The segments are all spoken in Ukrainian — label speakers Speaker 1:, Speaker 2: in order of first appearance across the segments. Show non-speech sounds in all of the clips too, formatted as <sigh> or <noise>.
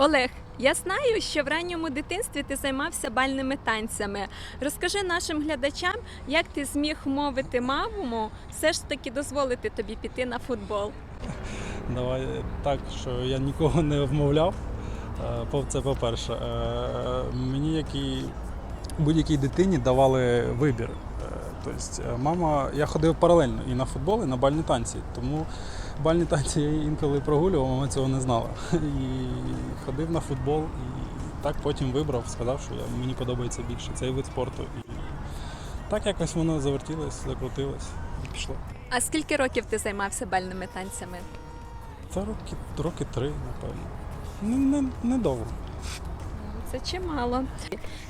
Speaker 1: Олег, я знаю, що в ранньому дитинстві ти займався бальними танцями. Розкажи нашим глядачам, як ти зміг мовити маму все ж таки дозволити тобі піти на футбол.
Speaker 2: Давай так, що я нікого не вмовляв. Е, Це по-перше. Е, Мені, як і будь-якій дитині, давали вибір. Е, Тобто, мама, я ходив паралельно і на футбол, і на бальні танці. Тому бальні танці я інколи прогулював, мама цього не знала. І ходив на футбол, і так потім вибрав, сказав, що я, мені подобається більше цей вид спорту. І так якось воно завертілось, закрутилось і пішло.
Speaker 1: А скільки років ти займався бальними танцями?
Speaker 2: Це роки, роки три, напевно. Не, не, недовго.
Speaker 1: Це чимало.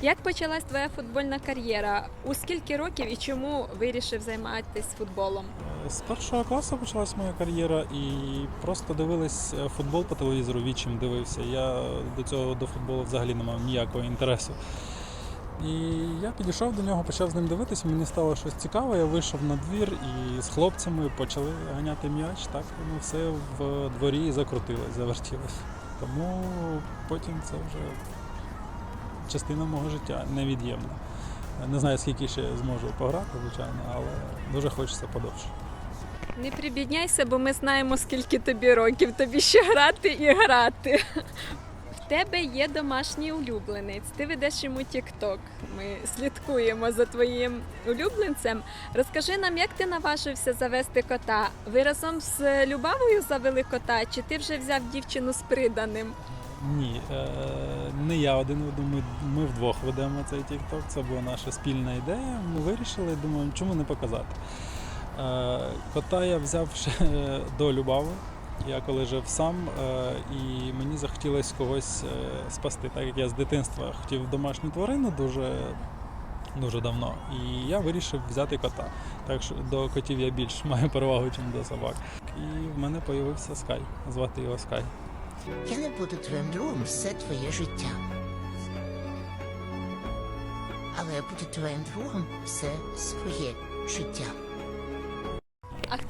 Speaker 1: Як почалась твоя футбольна кар'єра? У скільки років і чому вирішив займатися футболом?
Speaker 2: З першого класу почалась моя кар'єра і просто дивились е, футбол по телевізору, відчим дивився. Я до цього до футболу взагалі не мав ніякого інтересу. І я підійшов до нього, почав з ним дивитися, мені стало щось цікаве, я вийшов на двір і з хлопцями почали ганяти м'яч. Так воно все в дворі закрутилось, завертілось. Тому потім це вже частина мого життя невід'ємна. Не знаю, скільки ще зможу пограти, звичайно, але дуже хочеться подовше.
Speaker 1: Не прибідняйся, бо ми знаємо, скільки тобі років. Тобі ще грати і грати. В тебе є домашній улюбленець. Ти ведеш йому тік-ток. Ми слідкуємо за твоїм улюбленцем. Розкажи нам, як ти наважився завести кота? Ви разом з Любавою завели кота, чи ти вже взяв дівчину з приданим?
Speaker 2: Ні, е, не я один веду, ми, ми вдвох ведемо цей TikTok. Це була наша спільна ідея. Ми вирішили, думаємо, чому не показати. Е, кота я взяв ще <laughs> до Любави. Я коли жив сам, е, і мені захотілося когось е, спасти, так як я з дитинства хотів домашню тварину дуже, дуже давно. І я вирішив взяти кота. Так що до котів я більш <laughs> маю перевагу, ніж до собак. І в мене з'явився Скай. Звати його Скай.
Speaker 3: Я не буду твоїм другом все твоє життя. Але я буду твоїм другом все своє життя.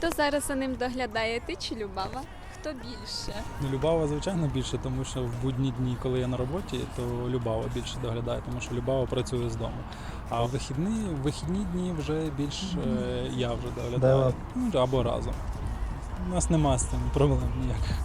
Speaker 1: Хто зараз за ним доглядає? Ти чи Любава? Хто більше?
Speaker 2: Ну, Любава, звичайно, більше, тому що в будні дні, коли я на роботі, то Любава більше доглядає, тому що Любава працює з дому. А в вихідні, в вихідні дні вже більш е, я вже доглядаю. Ну, або разом. У нас нема з цим проблем ніяких.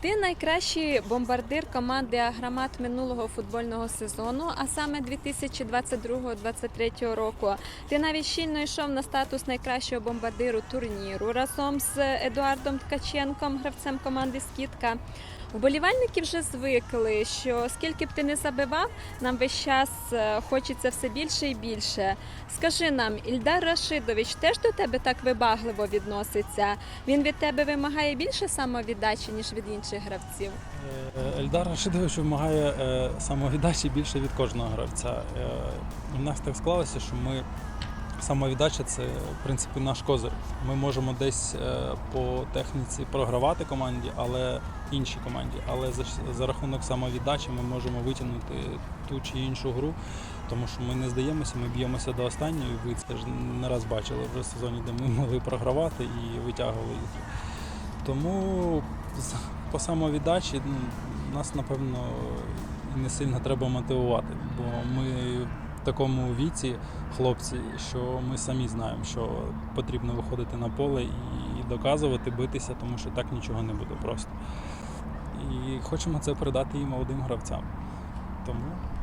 Speaker 1: Ти найкращий бомбардир команди Аграмат минулого футбольного сезону, а саме 2022-2023 року. Ти навіть щільно йшов на статус найкращого бомбардиру турніру разом з Едуардом Ткаченком, гравцем команди Скітка. Вболівальники вже звикли, що скільки б ти не забивав, нам весь час е, хочеться все більше і більше. Скажи нам, Ільдар Рашидович теж до тебе так вибагливо відноситься? Він від тебе вимагає більше самовіддачі, ніж від інших гравців.
Speaker 2: Е, Ельдар Рашидович вимагає е, самовіддачі більше від кожного гравця. У нас так склалося, що ми самовіддача це в принципі наш козир. Ми можемо десь е, по техніці програвати команді, але іншій команді. Але за, за рахунок самовіддачі ми можемо витягнути ту чи іншу гру, тому що ми не здаємося, ми б'ємося до останньої. Ви це ж не раз бачили вже в сезоні, де ми <laughs> могли програвати і витягували їх. Тому по самовіддачі ну, нас, напевно, не сильно треба мотивувати, бо ми такому віці, хлопці, що ми самі знаємо, що потрібно виходити на поле і доказувати, битися, тому що так нічого не буде просто. І хочемо це передати і молодим гравцям. Тому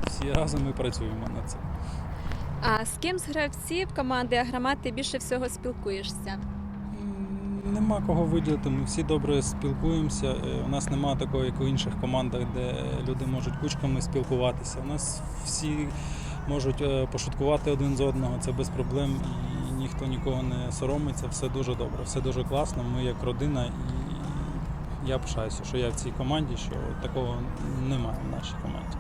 Speaker 2: всі разом ми працюємо над цим.
Speaker 1: А з ким з гравців команди Агромат ти більше всього спілкуєшся?
Speaker 2: Нема кого виділити, ми всі добре спілкуємося. Е, У нас немає такого, як у інших командах, де люди можуть кучками спілкуватися. У нас всі можуть е, пошуткувати один з одного, це без проблем, і ніхто нікого не соромиться. Все дуже добре, все дуже класно. Ми як родина, і я пишаюся, що я в цій команді, що такого немає в нашій команді.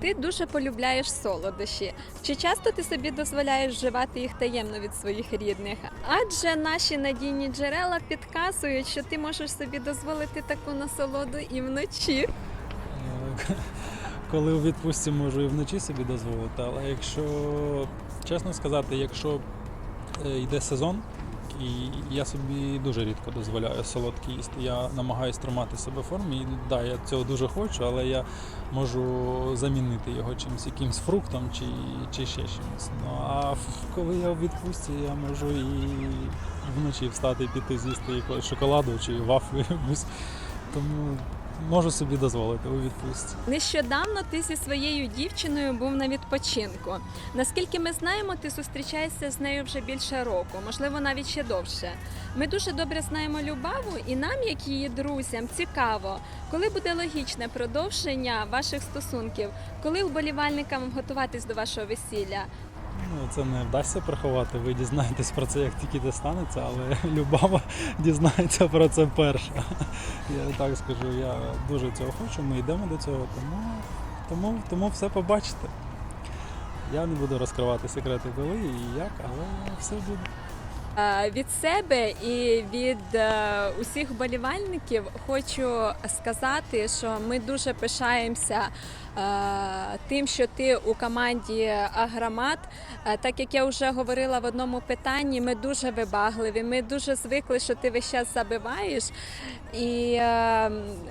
Speaker 1: Ти дуже полюбляєш солодощі. Чи часто ти собі дозволяєш вживати їх таємно від своїх рідних? Адже наші надійні джерела підказують, що ти можеш собі дозволити таку насолоду і вночі.
Speaker 2: Коли у відпустці можу і вночі собі дозволити, але якщо чесно сказати, якщо е, йде сезон, І я собі дуже рідко дозволяю солодкі їсти. Я намагаюся тримати себе в формі. І да, я цього дуже хочу, але я можу замінити його чимось, якимсь фруктом чи, чи ще чимось. Ну а коли я у відпустці, я можу і вночі встати, піти з'їсти якогось шоколаду чи вафлю якусь. Тому можу собі дозволити у відпустці.
Speaker 1: Нещодавно ти зі своєю дівчиною був на відпочинку. Наскільки ми знаємо, ти зустрічаєшся з нею вже більше року, можливо, навіть ще довше. Ми дуже добре знаємо Любаву, і нам, як її друзям, цікаво, коли буде логічне продовження ваших стосунків, коли вболівальникам готуватись до вашого весілля.
Speaker 2: Ну, це не вдасться приховати. Ви дізнаєтесь про це, як тільки це станеться, але <laughs> Любава дізнається про це перша. Я так скажу, я дуже цього хочу, ми йдемо до цього, тому, тому, тому все побачите. Я не буду розкривати секрети коли і як, але все буде.
Speaker 1: Е, Від себе і від е, усіх вболівальників хочу сказати, що ми дуже пишаємося е, тим, що ти у команді Агромат. Е, Так як я вже говорила в одному питанні, ми дуже вибагливі. Ми дуже звикли, що ти весь час забиваєш, і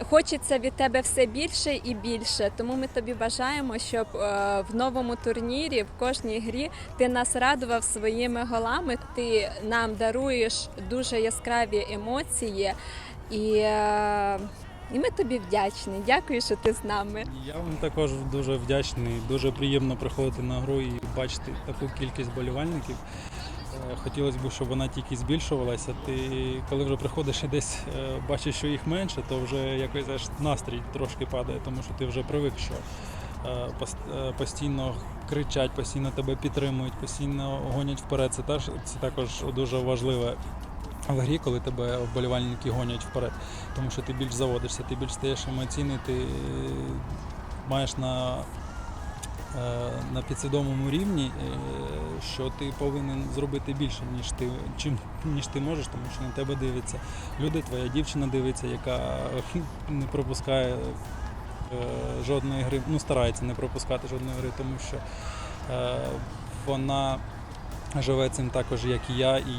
Speaker 1: хочеться від тебе все більше і більше. Тому ми тобі бажаємо, щоб в новому турнірі, в кожній грі ти нас радував своїми голами. Ти нам даруєш дуже яскраві емоції, і, е, і ми тобі вдячні. Дякую, що ти з нами.
Speaker 2: Я вам також дуже вдячний. Дуже приємно приходити на гру і бачити таку кількість болівальників. Е, Хотілося б, щоб вона тільки збільшувалася. Ти коли вже приходиш і десь е, бачиш, що їх менше, то вже якось аж настрій трошки падає, тому що ти вже привик, що постійно кричать, постійно тебе підтримують, постійно гонять вперед. Це теж це також дуже важливе. В грі, коли тебе вболівальники гонять вперед, тому що ти більш заводишся, ти більш стаєш емоційний, ти е, маєш на, е, на підсвідомому рівні, е, що ти повинен зробити більше, ніж ти, чим, ніж ти можеш, тому що на тебе дивляться люди, твоя дівчина дивиться, яка <laughs> не пропускає е, жодної гри, ну старається не пропускати жодної гри, тому що е, вона живе цим також, як і я, і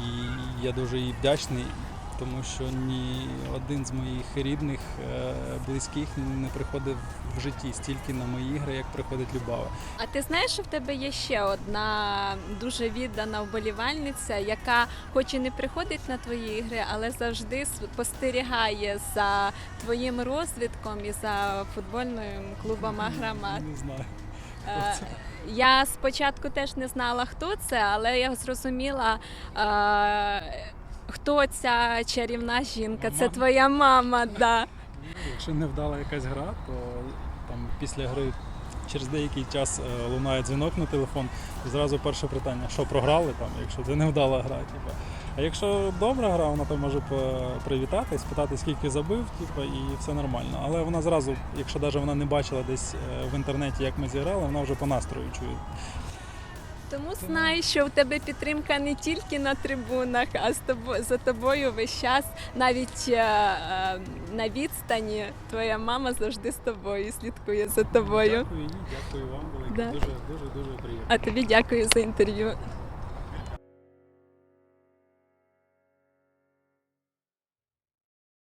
Speaker 2: я дуже їй вдячний, тому що ні один з моїх рідних, е, близьких не приходив в житті стільки на мої ігри, як приходить Любава.
Speaker 1: А ти знаєш, що в тебе є ще одна дуже віддана вболівальниця, яка, хоч і не приходить на твої ігри, але завжди спостерігає за твоїм розвитком і за футбольним клубом Агромат.
Speaker 2: Не знаю.
Speaker 1: Е, Я спочатку теж не знала, хто це, але я зрозуміла, е, хто ця чарівна жінка. Це твоя мама. Да.
Speaker 2: Якщо не вдала якась гра, то там після гри через деякий час е, лунає дзвінок на телефон, і зразу перше питання, що програли там, якщо це не вдала гра. Типу. А якщо добра гра, вона там може по- привітати, спитати, скільки забив, типу, і все нормально. Але вона зразу, якщо навіть вона не бачила десь е, в інтернеті, як ми зіграли, вона вже по настрою чує.
Speaker 1: Тому знай, що в тебе підтримка не тільки на трибунах, а з тобою за тобою весь час, навіть е, е, на відстані. Твоя мама завжди з тобою, слідкує за тобою.
Speaker 2: Дякую дякую вам велике.
Speaker 1: Да.
Speaker 2: Дуже, дуже, дуже приємно.
Speaker 1: А тобі дякую за інтерв'ю.